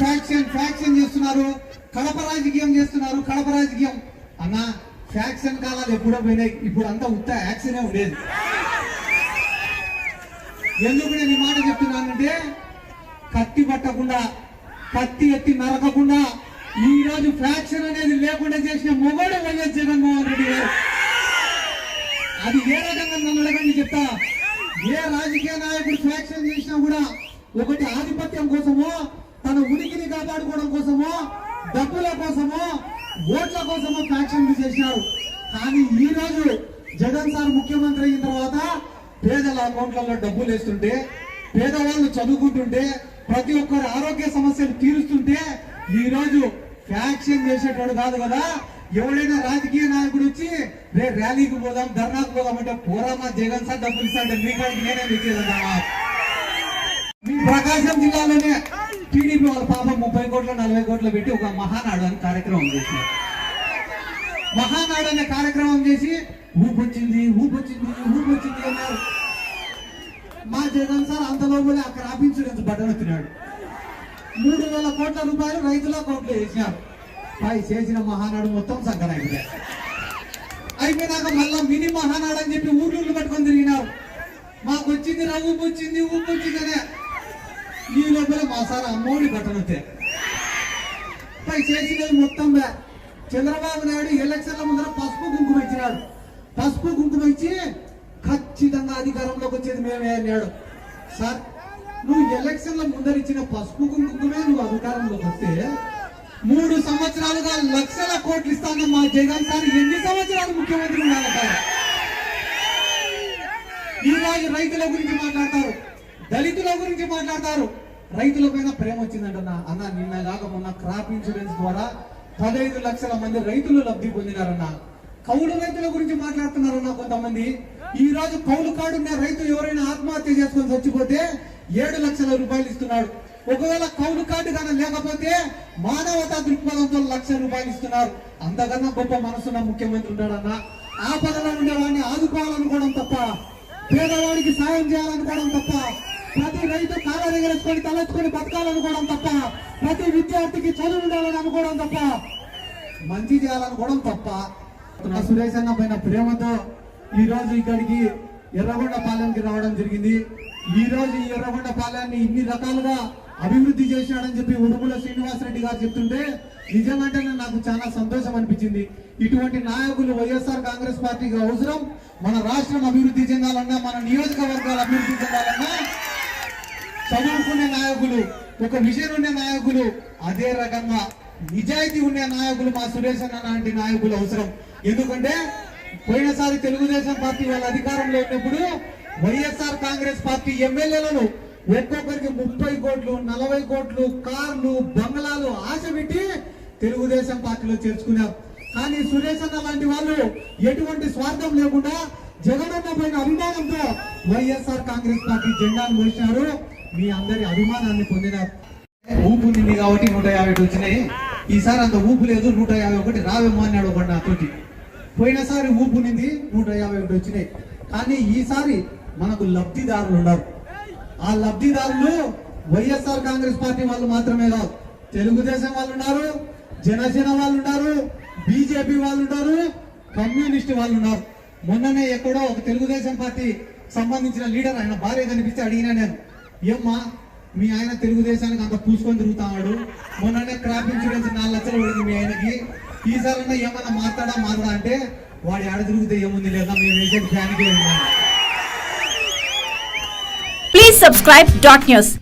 Faction faction చేస్తున్నారు. కడప రాజకీయం చేస్తున్నారు. కడప రాజకీయం. అన్న ఫ్యాక్షన్ కాలాలు ఎప్పుడో పోయినాయి. ఇప్పుడు అంతా ఉత్త యాక్షనే ఉండేది. ఎందుకు నేను ఈ మాట చెప్తున్నానంటే కత్తి పట్టకుండా కత్తి ఎత్తి నరకకుండా ఈ రోజు ఫ్యాక్షన్ అనేది లేకుండా చేసిన మొగడు వైఎస్ జగన్మోహన్ రెడ్డి గారు. అది ఏ రకంగా నన్ను అడగండి చెప్తా. ఏ రాజకీయ నాయకుడు ఫ్యాక్షన్ చేసినా కూడా ఒకటి ఆధిపత్యం కోసమో ఉనికిని కాపాడుకోవడం కోసమో డబ్బుల కోసమో ఓట్ల కోసమో ఫ్యాక్షన్ చేసినారు కానీ ఈ రోజు జగన్ సార్ ముఖ్యమంత్రి అయిన తర్వాత పేదల అకౌంట్లలో డబ్బులు వేస్తుంటే పేదవాళ్ళు చదువుకుంటుంటే ప్రతి ఒక్కరి ఆరోగ్య సమస్యలు తీరుస్తుంటే ఈ రోజు ఫ్యాక్షన్ చేసేటోడు కాదు కదా. ఎవరైనా రాజకీయ నాయకుడు వచ్చి రే ర్యాలీకి పోదాం ధర్నాకు పోదాం అంటే పోరామా? జగన్ సార్ డబ్బులు ఇస్తాంటే మీ కాడికి నేనే ఇచ్చేదన్నా మీ ప్రకాశం జిల్లాలోనే టీడీపీ వాళ్ళ పాపం ముప్పై కోట్ల నలభై కోట్లు పెట్టి ఒక మహానాడు అని కార్యక్రమం చేసినారు మహానాడు అనే కార్యక్రమం చేసి ఊపొచ్చింది ఊపొచ్చింది ఊపొచ్చింది అన్నారు. మా జగన్ సార్ అంతలోపులే అక్కడ ఆ క్రాప్ ఇన్సూరెన్స్ వచ్చినాడు మూడు వేల కోట్ల రూపాయలు రైతుల అకౌంట్లో వేసినారు. పై చేసిన మహానాడు మొత్తం సంకర అయిపోయినాక మళ్ళా మినీ మహానాడు అని చెప్పి ఊర్లు పట్టుకొని తిరిగినారు. మాకు వచ్చింది రా ఊపు వచ్చింది ఊపు వచ్చింది అనే ఈ లోపల మా సార్ అమ్మోడి బట్టలు పై చేసినవి మొత్తం చంద్రబాబు నాయుడు ఎలక్షన్ల ముందర పసుపు కుంకుమ ఇచ్చినాడు. పసుపు కుంకుమ ఇచ్చి ఖచ్చితంగా అధికారంలోకి వచ్చేది మేమే అన్నాడు. సార్ నువ్వు ఎలక్షన్ల ముందర ఇచ్చిన పసుపు కుంకుమే నువ్వు అధికారంలోకి వస్తే మూడు సంవత్సరాలుగా లక్షల కోట్లు ఇస్తాను మా జగన్ సార్. ఎన్ని సంవత్సరాలు ముఖ్యమంత్రి ఉండాలి సార్? ఈరోజు రైతుల గురించి మాట్లాడతారు. దళితుల గురించి మాట్లాడతారు. రైతుల పైన ప్రేమ వచ్చిందంటన్నా. అన్న నిన్న కాక మొన్న క్రాప్ ఇన్సూరెన్స్ ద్వారా పదహైదు లక్షల మంది రైతులు లబ్ధి పొందినారన్న. కౌలు రైతుల గురించి మాట్లాడుతున్నారన్న కొంతమంది. ఈ రోజు కౌలు కాడున్న రైతు ఎవరైనా ఆత్మహత్య చేసుకొని చచ్చిపోతే ఏడు లక్షల రూపాయలు ఇస్తున్నాడు. ఒకవేళ కౌలు కార్డు కానీ లేకపోతే మానవతా దృక్పథంతో లక్ష రూపాయలు ఇస్తున్నారు. అంతకన్నా గొప్ప మనసున్న ముఖ్యమంత్రి ఉన్నాడన్న. ఆపదలో ఉండేవాడిని ఆదుకోవాలనుకోవడం తప్ప పేదవాడికి సాయం చేయాలనుకోవడం తప్ప ప్రతి రైతు కాళ్ళ దగ్గరేసుకొని తలెత్తుకొని బతకాలనుకోవడం తప్ప ప్రతి విద్యార్థికి చదువు ఉండాలని అనుకోవడం తప్ప మంచి చేయాలనుకోవడం తప్ప. నా సురేష్ అన్న పైన ప్రేమతో ఈ రోజు ఇక్కడికి ఎర్రగొండ పాలెంకి రావడం జరిగింది. ఈ రోజు ఈ ఎర్రగొండ పాలెన్ని ఇన్ని రకాలుగా అభివృద్ధి చేశాడని చెప్పి ఉడుముల శ్రీనివాసరెడ్డి గారు చెప్తుంటే నిజమంటేనే నాకు చాలా సంతోషం అనిపించింది. ఇటువంటి నాయకులు వైఎస్ఆర్ కాంగ్రెస్ పార్టీకి అవసరం. మన రాష్ట్రం అభివృద్ధి చెందాలన్నా మన నియోజకవర్గాలు అభివృద్ధి చెందాలన్నా చదువుకునే నాయకులు ఒక విజన్ ఉండే నాయకులు అదే రకంగా నిజాయితీ ఉండే నాయకులు మా సురేష్ అన్న లాంటి నాయకులు అవసరం. ఎందుకంటే పోయినసారి తెలుగుదేశం పార్టీ వాళ్ళ అధికారంలో ఉన్నప్పుడు వైఎస్ఆర్ కాంగ్రెస్ పార్టీ ఎమ్మెల్యేలను ఒక్కొక్కరికి ముప్పై కోట్లు నలభై కోట్లు కార్లు బంగ్లాలు ఆశ పెట్టి తెలుగుదేశం పార్టీలో చేర్చుకున్నారు. కానీ సురేష్ అన్న లాంటి వాళ్ళు ఎటువంటి స్వార్థం లేకుండా జగనన్న పైన అభిమానంతో వైఎస్ఆర్ కాంగ్రెస్ పార్టీ జెండాను మోసినారు. మీ అందరి అభిమానాన్ని పొందిన ఊపు నింది కాబట్టి నూట యాభై వచ్చినాయి. ఈసారి అంత ఊపు లేదు నూట యాభై ఒకటి. రావేమో అన్నాడు ఒకటి నాతోటి. పోయినసారి ఊపు నింది నూట యాభై ఒకటి వచ్చినాయి. కానీ ఈసారి మనకు లబ్ధిదారులు ఉన్నారు ఆ లబ్ధిదారులు వైఎస్ఆర్ కాంగ్రెస్ పార్టీ వాళ్ళు మాత్రమే కాదు. తెలుగుదేశం వాళ్ళు ఉన్నారు జనసేన వాళ్ళు ఉన్నారు బీజేపీ వాళ్ళు ఉన్నారు కమ్యూనిస్ట్ వాళ్ళు ఉన్నారు. మొన్ననే ఎక్కడో ఒక తెలుగుదేశం పార్టీ సంబంధించిన లీడర్ ఆయన భార్య కనిపిస్తే అడిగినా నేను. ఏమ్మా మీ ఆయన తెలుగుదేశానికి అంత పూసుకొని తిరుగుతాడు మొన్ననే క్రాప్ ఇన్సూరెన్స్ నాలుగు లక్షలు పడింది మీ ఆయనకి. ఈసారి ఏమన్నా మాట్లాడా మాట్లాడా అంటే వాడు ఆడ తిరిగితే ఏముంది లేదా మేము ఏజెంట్ ఫ్యాన్కే ప్లీజ్ సబ్స్క్రైబ్ subscribe dot